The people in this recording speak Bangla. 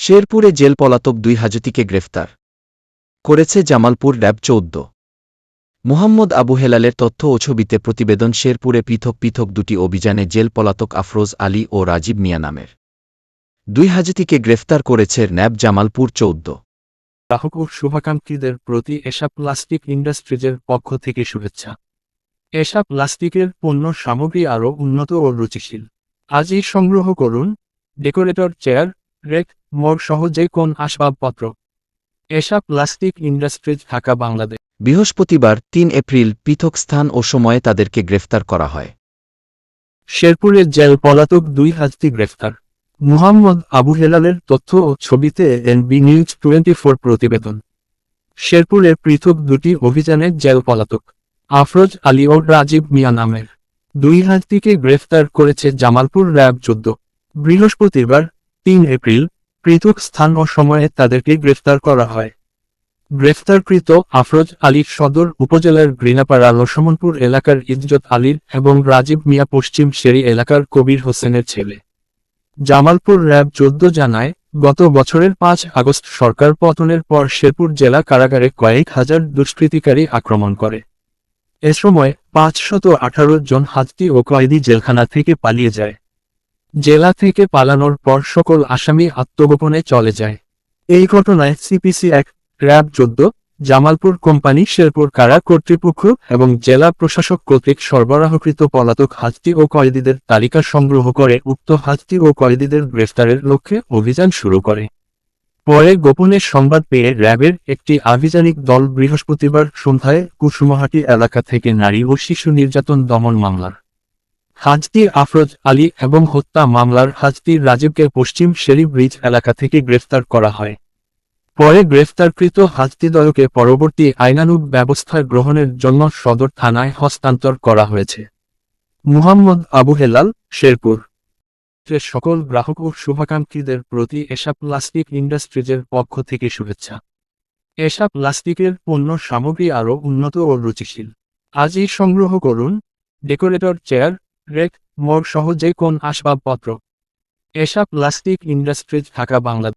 শেরপুরে জেল পলাতক দুই হাজতিকে গ্রেফতার করেছে জামালপুর র্যাব চৌদ্দ। মুহাম্মদ আবু হেলালের তথ্য ও ছবিতে প্রতিবেদন শেরপুরে পৃথক পৃথক দুটি অভিযানে জেল পলাতক আফরোজ আলী ও রাজীব মিয়া নামের। দুই হাজতিকে গ্রেফতার করেছে ন্যাব জামালপুর চৌদ্দ। গ্রাহক ও শুভাকাঙ্ক্ষীদের প্রতি এসা প্লাস্টিক ইন্ডাস্ট্রিজের পক্ষ থেকে শুভেচ্ছা। এসা প্লাস্টিকের পণ্য সামগ্রী আরও উন্নত ও রুচিশীল। আজই সংগ্রহ করুন। ডেকোরেটর, চেয়ার রেক মগ সহ যে কোন আসবাবপত্র। এসা প্লাস্টিক ইন্ডাস্ট্রিজ ঢাকা বাংলাদেশ। বৃহস্পতিবার তিন এপ্রিল পৃথক স্থান ও সময়ে তাদেরকে গ্রেফতার করা হয়। শেরপুরের জেল পলাতক দুই হাজতি গ্রেফতার। মুহাম্মদ আবু হেলালের তথ্য ও ছবিতে এনবি নিউজ টোয়েন্টি ফোর প্রতিবেদন। শেরপুরের পৃথক দুটি অভিযানে জেল পলাতক। আফরোজ আলী ও রাজীব মিয়া নামের। দুই হাজতিকে গ্রেফতার করেছে জামালপুর র্যাব চোদ্দ বৃহস্পতিবার তিন এপ্রিল, পৃথক স্থান ও সময়ে তাদেরকে গ্রেফতার করা হয়। গ্রেফতারকৃত আফরোজ আলী সদর উপজেলার গ্রিনাপাড়া লসমনপুর এলাকার ইজ্জত আলীর এবং রাজীব মিয়া পশ্চিম শেরি এলাকার কবির হোসেনের ছেলে। জামালপুর র্যাব চোদ্দ জানায়, গত বছরের পাঁচ আগস্ট সরকার পতনের পর শেরপুর জেলা কারাগারে কয়েক হাজার দুষ্কৃতিকারী আক্রমণ করে। এ সময় পাঁচশত আঠারো জন হাজতি ও কয়েদি জেলখানা থেকে পালিয়ে যায়। জেলা থেকে পালানোর পর সকল আসামি আত্মগোপনে চলে যায়। এই ঘটনায় সিপিসি এক র্যাব চোদ্দ, জামালপুর কোম্পানি শেরপুর কারা কর্তৃপক্ষ এবং জেলা প্রশাসক কর্তৃক সরবরাহকৃত পলাতক হাজতি ও কয়েদিদের তালিকা সংগ্রহ করে উক্ত হাজতি ও কয়েদিদের গ্রেফতারের লক্ষ্যে অভিযান শুরু করে। পরে গোপনে সংবাদ পেয়ে র্যাবের একটি আভিযানিক দল বৃহস্পতিবার সন্ধ্যায় কুসুমাহাটি এলাকা থেকে নারী ও শিশু নির্যাতন দমন মামলার হাজতি আফরোজ আলী এবং হত্যা মামলার হাজতি রাজীবকে পশ্চিম শেরি ব্রিজ এলাকা থেকে গ্রেফতার করা হয়। পরে গ্রেফতারকৃত হাজতিদয়কে পরবর্তী আইনানুগ ব্যবস্থা গ্রহণের জন্য সদর থানায় হস্তান্তর করা হয়েছে। মুহাম্মদ আবু হেলাল, শেরপুর। সকল গ্রাহক ও শুভাকাঙ্ক্ষীদের প্রতি এসা প্লাস্টিক ইন্ডাস্ট্রিজের পক্ষ থেকে শুভেচ্ছা। এসা প্লাস্টিকের পণ্য সামগ্রী আরও উন্নত ও রুচিশীল। আজই সংগ্রহ করুন। ডেকোরেটর চেয়ার রেক মোর সহ যে কোন আসবাবপত্র? এসব প্লাস্টিক ইন্ডাস্ট্রিজ ঢাকা বাংলাদেশ।